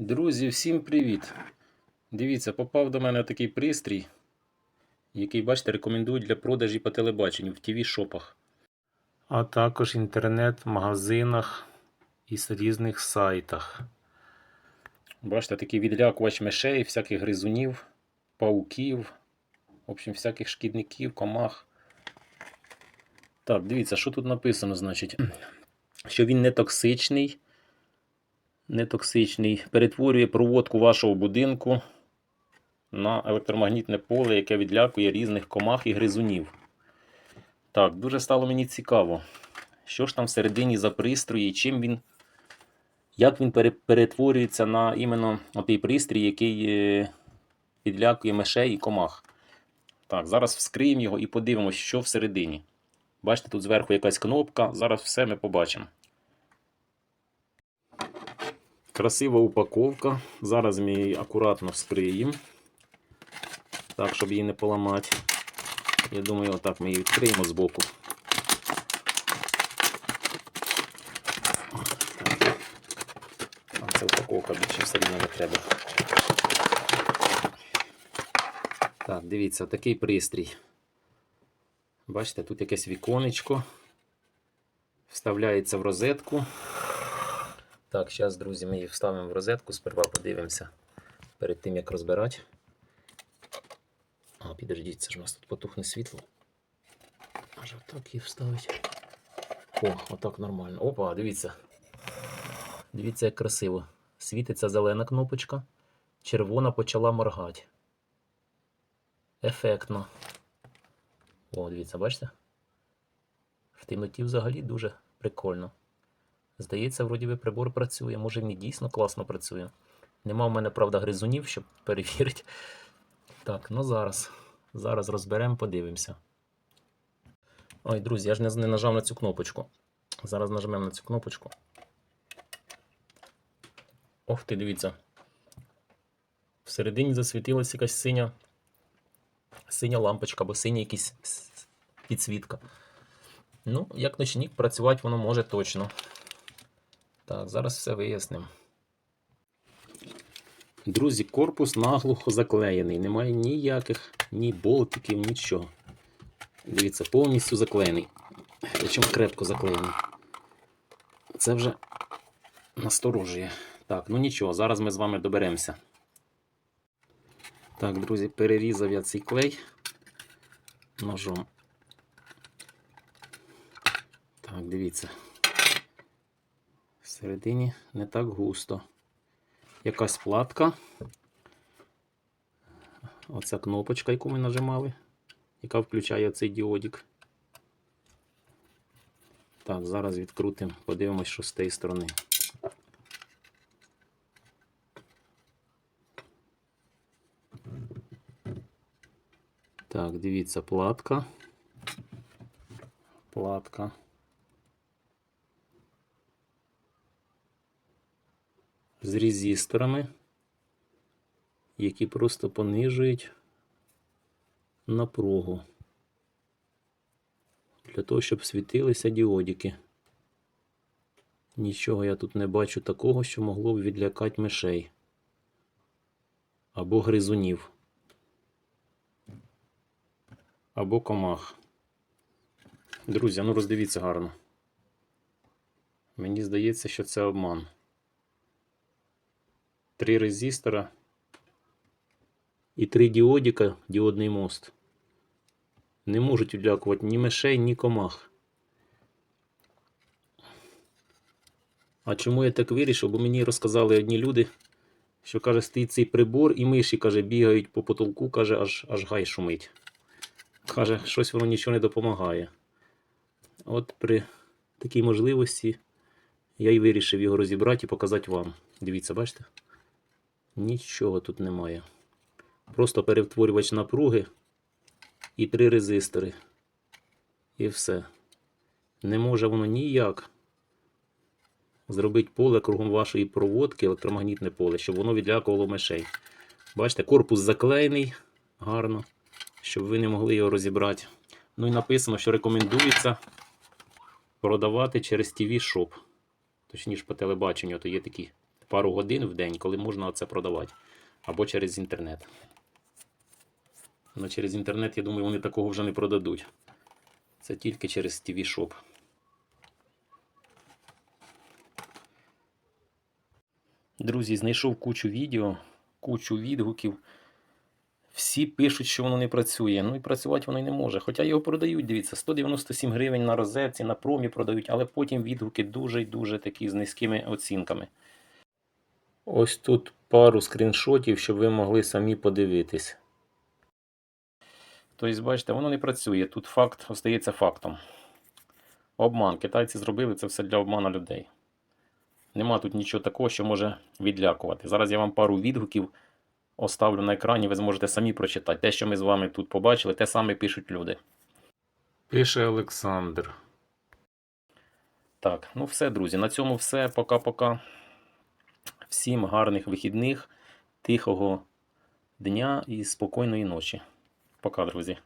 Друзі, всім привіт! Дивіться, попав до мене такий пристрій, який, бачите, рекомендують для продажі по телебаченню в тв шопах А також інтернет-магазинах і різних сайтах. Бачите, такий відлякувач мишей, всяких гризунів, пауків, в общем, всяких шкідників, комах. Так, дивіться, що тут написано, значить, що він не токсичний нетоксичний, перетворює проводку вашого будинку на електромагнітне поле, яке відлякує різних комах і гризунів. Так, дуже стало мені цікаво, що ж там всередині за пристрої, чим він, як він перетворюється на іменно той пристрій, який е, відлякує мишей і комах. Так, зараз вскриємо його і подивимося, що всередині. Бачите, тут зверху якась кнопка, зараз все ми побачимо. Красива упаковка. Зараз ми її акуратно вскриємо. Так, щоб її не поламати. Я думаю, отак ми її відкриємо з боку. Це упаковка більше все рівно не треба. Так, дивіться, такий пристрій. Бачите, тут якесь віконечко. Вставляється в розетку. Так, зараз, друзі, ми її вставимо в розетку, сперва подивимося перед тим, як розбирати. А, підождіть, це ж у нас тут потухне світло. Аж отак її вставить. О, отак нормально. Опа, дивіться. Дивіться, як красиво. Світиться зелена кнопочка, червона почала моргати. Ефектно. О, дивіться, бачите? В темноті взагалі дуже прикольно. Здається, вроді би прибор працює. Може він дійсно класно працює. Нема в мене, правда, гризунів, щоб перевірити. Так, ну зараз. Зараз розберемо, подивимося. Ой, друзі, я ж не, не нажав на цю кнопочку. Зараз нажмемо на цю кнопочку. Ох ти, дивіться. Всередині засвітилася якась синя. Синя лампочка або синя якась підсвітка. Ну, як ночник, працювати воно може точно. Так, зараз все вияснимо. Друзі, корпус наглухо заклеєний. Немає ніяких ні болтиків, нічого. Дивіться, повністю заклеєний. Причому крепко заклеєний. Це вже насторожує. Так, ну нічого, зараз ми з вами доберемося. Так, друзі, перерізав я цей клей ножом. Так, дивіться. Всередині не так густо. Якась платка. Оця кнопочка, яку ми нажимали, яка включає цей діодик. Так, зараз відкрутимо, подивимось, що з тієї сторони. Так, дивіться, платка. Платка. З резисторами, які просто понижують напругу для того, щоб світилися діодики. Нічого я тут не бачу такого, що могло б відлякати мишей або гризунів, або комах. Друзі, ну роздивіться гарно. Мені здається, що це обман. Три резистора і три діодика, діодний мост. Не можуть відлякувати ні мишей, ні комах. А чому я так вирішив? Бо мені розказали одні люди, що каже, стоїть цей прибор, і миші каже, бігають по потолку, каже, аж аж гай шумить. Каже, щось воно нічого не допомагає. От при такій можливості я й вирішив його розібрати і показати вам. Дивіться, бачите? Нічого тут немає. Просто перетворювач напруги і три резистори. І все. Не може воно ніяк зробити поле кругом вашої проводки, електромагнітне поле, щоб воно відлякувало мишей. Бачите, корпус заклеєний гарно, щоб ви не могли його розібрати. Ну і написано, що рекомендується продавати через TV Shop. Точніше по телебаченню, то є такі пару годин в день, коли можна це продавати. Або через інтернет. Ну, через інтернет, я думаю, вони такого вже не продадуть. Це тільки через TV Shop. Друзі, знайшов кучу відео, кучу відгуків. Всі пишуть, що воно не працює. Ну і працювати воно й не може. Хоча його продають, дивіться, 197 гривень на розетці, на промі продають, але потім відгуки дуже й дуже такі з низькими оцінками. Ось тут пару скріншотів, щоб ви могли самі подивитись. Тобто, бачите, воно не працює. Тут факт остається фактом. Обман. Китайці зробили це все для обману людей. Нема тут нічого такого, що може відлякувати. Зараз я вам пару відгуків оставлю на екрані, ви зможете самі прочитати. Те, що ми з вами тут побачили, те саме пишуть люди. Пише Олександр. Так, ну все, друзі. На цьому все. Пока-пока. Всім гарних вихідних, тихого дня і спокійної ночі. Пока, друзі.